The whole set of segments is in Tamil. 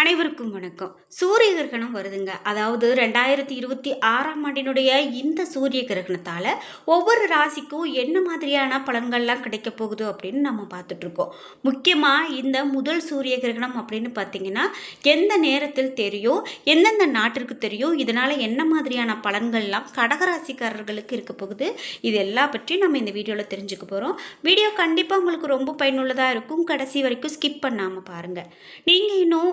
அனைவருக்கும் வணக்கம். சூரிய கிரகணம் வருதுங்க. அதாவது ரெண்டாயிரத்தி இருபத்தி ஆறாம் ஆண்டினுடைய இந்த சூரிய கிரகணத்தால் ஒவ்வொரு ராசிக்கும் என்ன மாதிரியான பலன்கள்லாம் கிடைக்க போகுது அப்படின்னு நம்ம பார்த்துட்ருக்கோம் முக்கியமாக இந்த முதல் சூரிய கிரகணம் அப்படின்னு பார்த்தீங்கன்னா எந்த நேரத்தில் தெரியும் எந்தெந்த நாட்டிற்கு தெரியும் இதனால் என்ன மாதிரியான பலன்கள்லாம் கடகராசிக்காரர்களுக்கு இருக்க போகுது இது எல்லா பற்றி நம்ம இந்த வீடியோவில் தெரிஞ்சுக்க போகிறோம் வீடியோ கண்டிப்பாக உங்களுக்கு ரொம்ப பயனுள்ளதாக இருக்கும். கடைசி வரைக்கும் ஸ்கிப் பண்ணாமல் பாருங்கள் நீங்கள் இன்னும்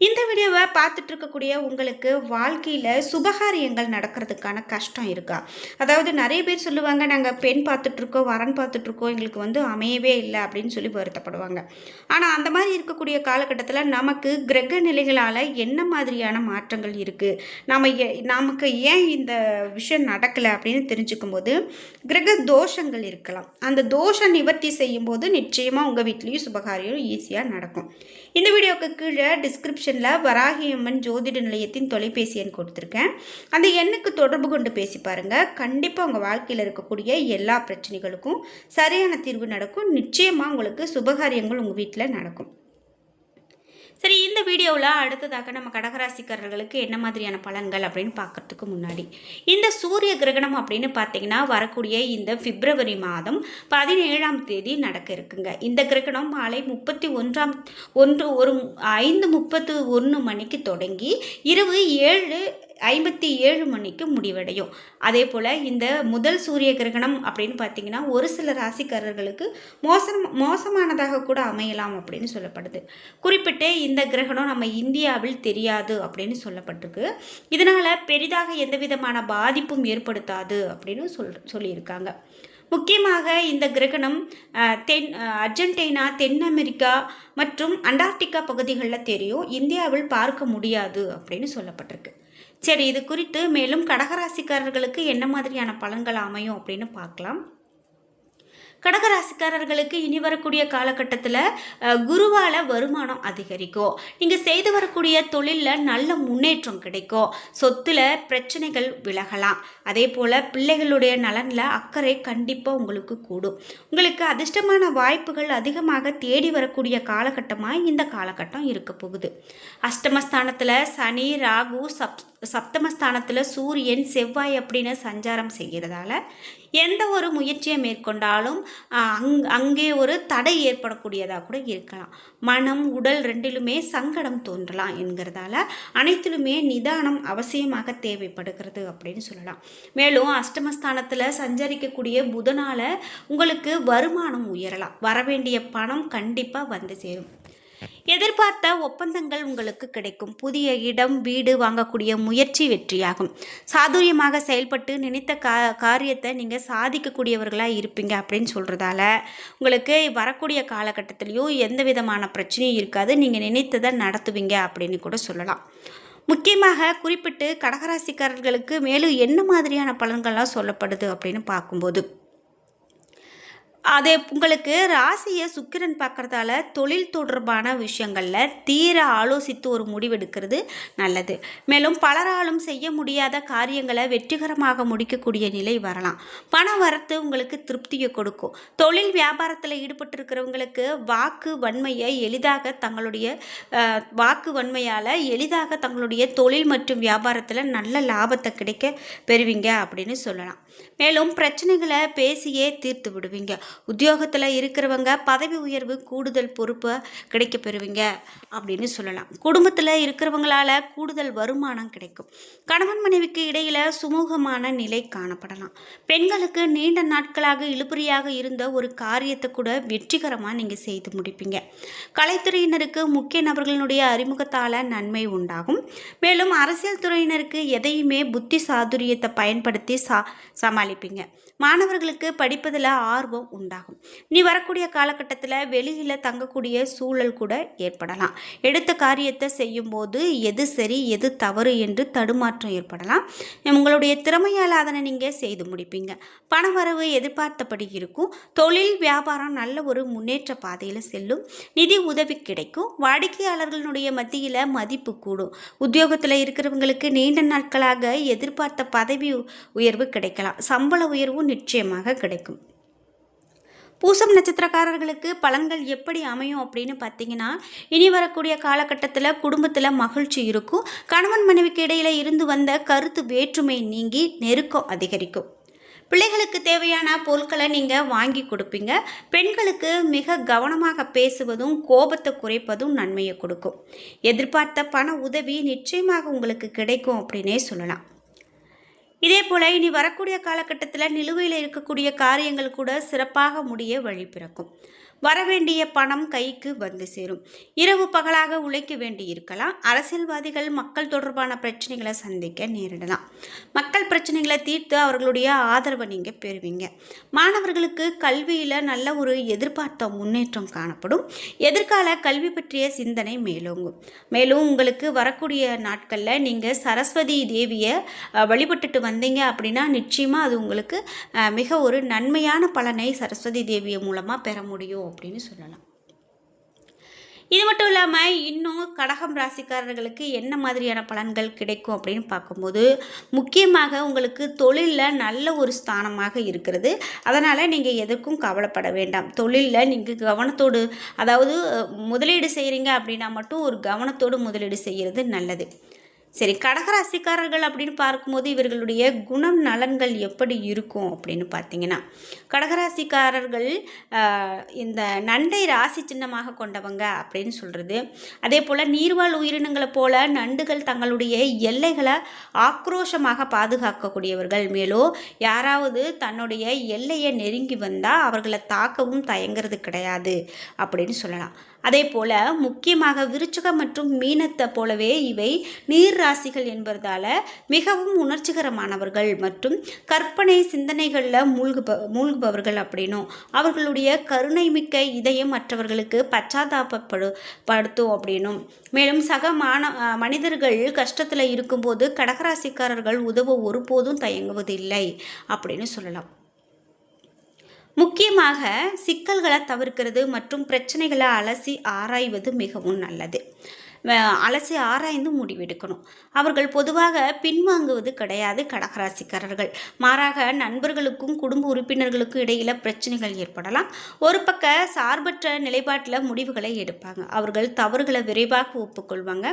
இந்த வீடியோவை பார்த்துட்டு இருக்கக்கூடிய உங்களுக்கு வாழ்க்கையில் சுபகாரியங்கள் நடக்கிறதுக்கான கஷ்டம் இருக்கா? அதாவது நிறைய பேர் சொல்லுவாங்க நாங்கள் பெண் பார்த்துட்ருக்கோம் வரன் பார்த்துட்ருக்கோம் எங்களுக்கு வந்து அமையவே இல்லை அப்படின்னு சொல்லி வருத்தப்படுவாங்க. ஆனால் அந்த மாதிரி இருக்கக்கூடிய காலகட்டத்தில் நமக்கு கிரக நிலைகளால் என்ன மாதிரியான மாற்றங்கள் இருக்குது நம்ம ஏ- நமக்கு ஏன் இந்த விஷயம் நடக்கலை அப்படின்னு தெரிஞ்சுக்கும் போது கிரக தோஷங்கள் இருக்கலாம். அந்த தோஷ நிவர்த்தி செய்யும்போது நிச்சயமாக உங்கள் வீட்லேயும் சுபகாரியம் ஈஸியாக நடக்கும். இந்த வீடியோவுக்கு கீழே டிஸ்கிரிப்ஷன் டிஸ்கிரிப்ஷனில் வராகியம்மன் ஜோதிட நிலையத்தின் தொலைபேசி எண் கொடுத்துருக்கேன். அந்த எண்ணுக்கு தொடர்பு கொண்டு பேசி பாருங்கள் கண்டிப்பாக உங்கள் வாழ்க்கையில் இருக்கக்கூடிய எல்லா பிரச்சனைகளுக்கும் சரியான தீர்வு நடக்கும். நிச்சயமாக உங்களுக்கு சுபகாரியங்கள் உங்கள் வீட்டில் நடக்கும். சரி இந்த வீடியோவில் அடுத்ததாக நம்ம கடகராசிக்காரர்களுக்கு என்ன மாதிரியான பலன்கள் அப்படின்னு பார்க்கறதுக்கு முன்னாடி இந்த சூரிய கிரகணம் அப்படின்னு பார்த்தீங்கன்னா வரக்கூடிய இந்த பிப்ரவரி மாதம் பதினேழாம் தேதி நடக்க இருக்குங்க. இந்த கிரகணம் மாலை முப்பத்தி ஒன்றாம் ஒன்று ஒரு ஐந்து முப்பத்து ஒன்று மணிக்கு தொடங்கி இரவு ஏழு ஐம்பத்தி ஏழு மணிக்கு முடிவடையும். அதே போல் இந்த முதல் சூரிய கிரகணம் அப்படின்னு பார்த்தீங்கன்னா ஒரு சில ராசிக்காரர்களுக்கு மோசம் மோசமானதாக கூட அமையலாம் அப்படின்னு சொல்லப்படுது. குறிப்பிட்டு இந்த கிரகணம் நம்ம இந்தியாவில் தெரியாது அப்படின்னு சொல்லப்பட்டிருக்கு. இதனால் பெரிதாக எந்த விதமான பாதிப்பும் ஏற்படுத்தாது அப்படின்னு சொல் சொல்லியிருக்காங்க. முக்கியமாக இந்த கிரகணம் தென் அர்ஜென்டினா தென் அமெரிக்கா மற்றும் அண்டார்டிகா பகுதிகளில் தெரியும். இந்தியாவில் பார்க்க முடியாது அப்படின்னு சொல்லப்பட்டிருக்கு. சரி இது குறித்து மேலும் கடகராசிக்காரர்களுக்கு என்ன மாதிரியான பலன்கள் அமையும் அப்படின்னு பார்க்கலாம். கடகராசிக்காரர்களுக்கு இனி வரக்கூடிய காலகட்டத்தில் குருவால் வருமானம் அதிகரிக்கும். நீங்கள் செய்து வரக்கூடிய தொழிலில் நல்ல முன்னேற்றம் கிடைக்கும். சொத்துல பிரச்சனைகள் விலகலாம். அதே போல் பிள்ளைகளுடைய நலனில் அக்கறை கண்டிப்பாக உங்களுக்கு கூடும். உங்களுக்கு அதிர்ஷ்டமான வாய்ப்புகள் அதிகமாக தேடி வரக்கூடிய காலகட்டமாக இந்த காலகட்டம் இருக்க போகுது. அஷ்டமஸ்தானத்தில் சனி ராகு சப் சப்தமஸ்தானத்தில் சூரியன் செவ்வாய் அப்படின்னு சஞ்சாரம் செய்கிறதால எந்த ஒரு முயற்சியை மேற்கொண்டாலும் அங் அங்கே ஒரு தடை ஏற்படக்கூடியதாக கூட இருக்கலாம். மனம் உடல் ரெண்டிலுமே சங்கடம் தோன்றலாம் என்கிறதால அனைத்திலுமே நிதானம் அவசியமாக தேவைப்படுகிறது அப்படின்னு சொல்லலாம். மேலும் அஷ்டமஸ்தானத்தில் சஞ்சரிக்கக்கூடிய புதனால உங்களுக்கு வருமானம் உயரலாம். வரவேண்டிய பணம் கண்டிப்பாக வந்து சேரும். எதிர்பார்த்த ஒப்பந்தங்கள் உங்களுக்கு கிடைக்கும். புதிய இடம் வீடு வாங்கக்கூடிய முயற்சி வெற்றியாகும். சாதுரியமாக செயல்பட்டு நினைத்த கா காரியத்தை நீங்கள் சாதிக்கக்கூடியவர்களாக இருப்பீங்க அப்படின்னு சொல்கிறதால உங்களுக்கு வரக்கூடிய காலகட்டத்திலையும் எந்த விதமான பிரச்சனையும் இருக்காது. நீங்கள் நினைத்ததை நடத்துவீங்க அப்படின்னு கூட சொல்லலாம். முக்கியமாக குறிப்பிட்டு கடகராசிக்காரர்களுக்கு மேலும் என்ன மாதிரியான பலன்கள்லாம் சொல்லப்படுது அப்படின்னு பார்க்கும்போது அதே உங்களுக்கு ராசியை சுக்கிரன் பார்க்கறதால தொழில் தொடர்பான விஷயங்களில் தீர ஆலோசித்து ஒரு முடிவெடுக்கிறது நல்லது. மேலும் பலராலும் செய்ய முடியாத காரியங்களை வெற்றிகரமாக முடிக்கக்கூடிய நிலை வரலாம். பண வரத்து உங்களுக்கு திருப்தியை கொடுக்கும். தொழில் வியாபாரத்தில் ஈடுபட்டிருக்கிறவங்களுக்கு வாக்கு வன்மையை எளிதாக தங்களுடைய வாக்கு வன்மையால் எளிதாக தங்களுடைய தொழில் மற்றும் வியாபாரத்தில் நல்ல லாபத்தை கிடைக்க பெறுவீங்க அப்படின்னு சொல்லலாம். மேலும் பிரச்சனைகளை பேசியே தீர்த்து விடுவீங்க. உத்தியோகத்தில் இருக்கிறவங்க பதவி உயர்வு கூடுதல் பொறுப்பை கிடைக்க பெறுவீங்க அப்படின்னு சொல்லலாம். குடும்பத்தில் இருக்கிறவங்களால கூடுதல் வருமானம் கிடைக்கும். கணவன் மனைவிக்கு இடையில் சுமூகமான நிலை காணப்படலாம். பெண்களுக்கு நீண்ட நாட்களாக இழுபறியாக இருந்த ஒரு காரியத்தை கூட வெற்றிகரமாக நீங்கள் செய்து முடிப்பீங்க. கலைத்துறையினருக்கு முக்கிய நபர்களுடைய அறிமுகத்தால் நன்மை உண்டாகும். மேலும் அரசியல் துறையினருக்கு எதையுமே புத்தி சாதுரியத்தை பயன்படுத்தி சா சமாளிப்பீங்க. மாணவர்களுக்கு படிப்பதில் ஆர்வம் உண்டாகும். நீ வரக்கூடிய காலகட்டத்தில் வெளியில் தங்கக்கூடிய சூழல் கூட ஏற்படலாம். எடுத்த காரியத்தை செய்யும்போது எது சரி எது தவறு என்று தடுமாற்றம் ஏற்படலாம். உங்களுடைய திறமையால் அதனை நீங்கள் செய்து முடிப்பீங்க. பணவரவு எதிர்பார்த்தபடி இருக்கும். தொழில் வியாபாரம் நல்ல ஒரு முன்னேற்ற பாதையில் செல்லும். நிதி உதவி கிடைக்கும். வாடிக்கையாளர்களுடைய மத்தியில் மதிப்பு கூடும். உத்தியோகத்தில் இருக்கிறவங்களுக்கு நீண்ட நாட்களாக எதிர்பார்த்த பதவி உயர்வு கிடைக்கலாம். சம்பள உயர்வும் நிச்சயமாக கிடைக்கும். பூசம் நட்சத்திரக்காரர்களுக்கு பலன்கள் எப்படி அமையும் அப்படின்னு பார்த்தீங்கன்னா இனி வரக்கூடிய காலகட்டத்தில் குடும்பத்தில் மகிழ்ச்சி இருக்கும். கணவன் மனைவிக்கு இடையில் இருந்து வந்த கருத்து வேற்றுமை நீங்கி நெருக்கம் அதிகரிக்கும். பிள்ளைகளுக்கு தேவையான பொருட்களை நீங்கள் வாங்கி கொடுப்பீங்க. பெண்களுக்கு மிக கவனமாக பேசுவதும் கோபத்தை குறைப்பதும் நன்மையை கொடுக்கும். எதிர்பார்த்த பண உதவி நிச்சயமாக உங்களுக்கு கிடைக்கும் அப்படின்னே சொல்லலாம். இதே போல் இனி வரக்கூடிய காலகட்டத்தில் நிலுவையில் இருக்கக்கூடிய காரியங்கள் கூட சிறப்பாக முடிய வழி பிறக்கும். வரவேண்டிய பணம் கைக்கு வந்து சேரும். இரவு பகலாக உழைக்க வேண்டி இருக்கலாம். அரசியல்வாதிகள் மக்கள் தொடர்பான பிரச்சனைகளை சந்திக்க நேரிடலாம். மக்கள் பிரச்சனைகளை தீர்த்து அவர்களுடைய ஆதரவை நீங்கள் பெறுவீங்க. மாணவர்களுக்கு கல்வியில் நல்ல ஒரு எதிர்பார்த்த முன்னேற்றம் காணப்படும். எதிர்கால கல்வி பற்றிய சிந்தனை மேலோங்கும். மேலும் உங்களுக்கு வரக்கூடிய நாட்களில் நீங்கள் சரஸ்வதி தேவியை வழிபட்டுட்டு வந்தீங்க அப்படின்னா நிச்சயமாக அது உங்களுக்கு மிக ஒரு நன்மையான பலனை சரஸ்வதி தேவியை மூலமாக பெற முடியும். அப்படின்னு சொல்லலாம். இது மட்டும் இல்லாமல் இன்னும் கடகம் ராசிக்காரர்களுக்கு என்ன மாதிரியான பலன்கள் கிடைக்கும் அப்படின்னு பார்க்கும்போது முக்கியமாக உங்களுக்கு தொழிலில் நல்ல ஒரு ஸ்தானமாக இருக்கிறது. அதனால் நீங்கள் எதற்கும் கவலைப்பட வேண்டாம். தொழிலில் நீங்கள் கவனத்தோடு அதாவது முதலீடு செய்கிறீங்க அப்படின்னா மட்டும் ஒரு கவனத்தோடு முதலீடு செய்கிறது நல்லது. சரி கடகராசிக்காரர்கள் அப்படின்னு பார்க்கும்போது இவர்களுடைய குணம் நலன்கள் எப்படி இருக்கும் அப்படின்னு பார்த்தீங்கன்னா கடகராசிக்காரர்கள் இந்த நண்டை ராசி சின்னமாக கொண்டவங்க அப்படின்னு சொல்கிறது அதே போல் நீர்வாழ் உயிரினங்களை போல நண்டுகள் தங்களுடைய எல்லைகளை ஆக்ரோஷமாக பாதுகாக்கக்கூடியவர்கள். மேலும் யாராவது தன்னுடைய எல்லையை நெருங்கி வந்தால் அவர்களை தாக்கவும் தயங்கிறது கிடையாது அப்படின்னு சொல்லலாம். அதே போல் முக்கியமாக விருச்சகம் மற்றும் மீனத்தை போலவே இவை நீர் ராசிகள் என்பதால் மிகவும் உணர்ச்சிகரமானவர்கள் மற்றும் கற்பனை சிந்தனைகளில் மூழ்குப மூழ்குபவர்கள் அப்படின்னும். அவர்களுடைய கருணை மிக்க இதயம் மற்றவர்களுக்கு பச்சாதாபப்படு படுத்தும் அப்படின்னும். மேலும் சக மான மனிதர்கள் கஷ்டத்தில் இருக்கும்போது கடகராசிக்காரர்கள் உதவ ஒருபோதும் தயங்குவதில்லை அப்படின்னு சொல்லலாம். முக்கியமாக சிக்கல்களை தவிர்க்கிறது மற்றும் பிரச்சனைகளை அலசி ஆராய்வது மிகவும் நல்லது. அலசி ஆராய்ந்து முடிவெடுக்கணும். அவர்கள் பொதுவாக பின்வாங்குவது கிடையாது கடகராசிக்காரர்கள். மாறாக நண்பர்களுக்கும் குடும்ப உறுப்பினர்களுக்கும் இடையில் பிரச்சனைகள் ஏற்படலாம். ஒரு பக்க சார்பற்ற நிலைப்பாட்டில் முடிவுகளை எடுப்பாங்க. அவர்கள் தவறுகளை விரைவாக ஒப்புக்கொள்வாங்க.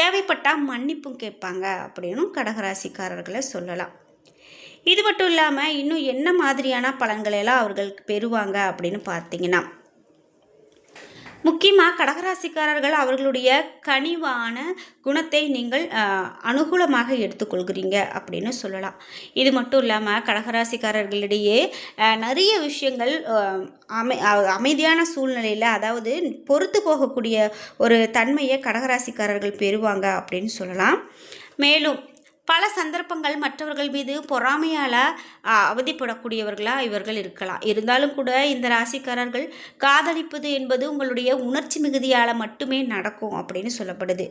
தேவைப்பட்டால் மன்னிப்பும் கேட்பாங்க அப்படின்னும் கடகராசிக்காரர்களை சொல்லலாம். இது மட்டும் இல்லாமல் இன்னும் என்ன மாதிரியான பலன்களெல்லாம் அவர்கள் பெறுவாங்க அப்படின்னு பார்த்தீங்கன்னா முக்கியமாக கடகராசிக்காரர்கள் அவர்களுடைய கனிவான குணத்தை நீங்கள் அனுகூலமாக எடுத்துக்கொள்கிறீங்க அப்படின்னு சொல்லலாம். இது மட்டும் இல்லாமல் கடகராசிக்காரர்களிடையே நிறைய விஷயங்கள் அமை அமைதியான சூழ்நிலையில் அதாவது பொறுத்து போகக்கூடிய ஒரு தன்மையை கடகராசிக்காரர்கள் பெறுவாங்க அப்படின்னு சொல்லலாம். மேலும் பல சந்தர்ப்பங்கள் மற்றவர்கள் மீது பொறாமையால் அவதிப்படக்கூடியவர்களாக இவர்கள் இருக்கலாம். இருந்தாலும் கூட இந்த ராசிக்காரர்கள் காதலிப்பது என்பது உங்களுடைய உணர்ச்சி மிகுதியால் மட்டுமே நடக்கும் அப்படின்னு சொல்லப்படுது.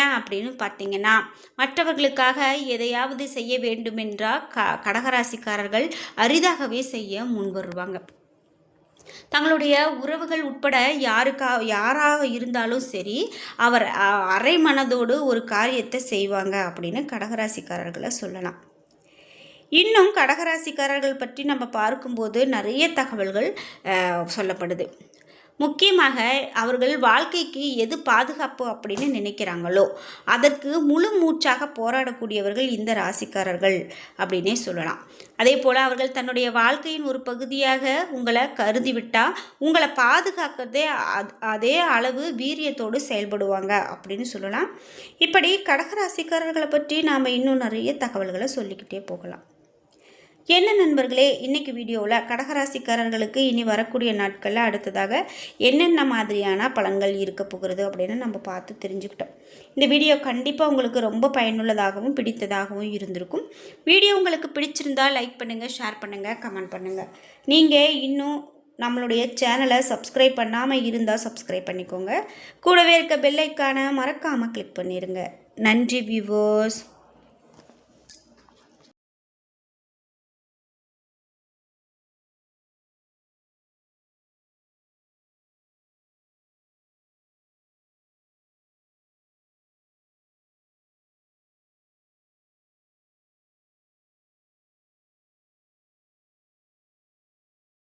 ஏன் அப்படின்னு பார்த்தீங்கன்னா மற்றவர்களுக்காக எதையாவது செய்ய வேண்டுமென்றால் க கடகராசிக்காரர்கள் அரிதாகவே செய்ய முன் வருவாங்க தங்களுடைய உறவுகள் உட்பட யாருக்கா யாராக இருந்தாலும் சரி அவர் அரை மனதோடு ஒரு காரியத்தை செய்வாங்க அப்படின்னு கடகராசிக்காரர்களை சொல்லலாம். இன்னும் கடகராசிக்காரர்கள் பற்றி நம்ம பார்க்கும்போது நிறைய தகவல்கள் சொல்லப்படுது. முக்கியமாக அவர்கள் வாழ்க்கைக்கு எது பாதுகாப்பு அப்படின்னு நினைக்கிறாங்களோ அதற்கு முழு மூச்சாக போராடக்கூடியவர்கள் இந்த ராசிக்காரர்கள் அப்படின்னே சொல்லலாம். அதே போல் அவர்கள் தன்னுடைய வாழ்க்கையின் ஒரு பகுதியாக உங்களை கருதிவிட்டால் உங்களை பாதுகாக்கிறதே அதே அளவு வீரியத்தோடு செயல்படுவாங்க அப்படின்னு சொல்லலாம். இப்படி கடகராசிக்காரர்களை பற்றி நாம் இன்னும் நிறைய தகவல்களை சொல்லிக்கிட்டே போகலாம். என்ன நண்பர்களே இன்றைக்கி வீடியோவில் கடகராசிக்காரர்களுக்கு இனி வரக்கூடிய நாட்களில் அடுத்ததாக என்னென்ன மாதிரியான பலன்கள் இருக்க போகிறது அப்படின்னு நம்ம பார்த்து தெரிஞ்சுக்கிட்டோம். இந்த வீடியோ கண்டிப்பாக உங்களுக்கு ரொம்ப பயனுள்ளதாகவும் பிடித்ததாகவும் இருந்திருக்கும். வீடியோ உங்களுக்கு பிடிச்சிருந்தால் லைக் பண்ணுங்கள் ஷேர் பண்ணுங்கள் கமெண்ட் பண்ணுங்கள் நீங்கள் இன்னும் நம்மளுடைய சேனலை சப்ஸ்கிரைப் பண்ணாமல் இருந்தால் சப்ஸ்கிரைப் பண்ணிக்கோங்க. கூடவே இருக்க பெல்லைக்கான மறக்காமல் கிளிக் பண்ணிடுங்க நன்றி வியூவர்ஸ்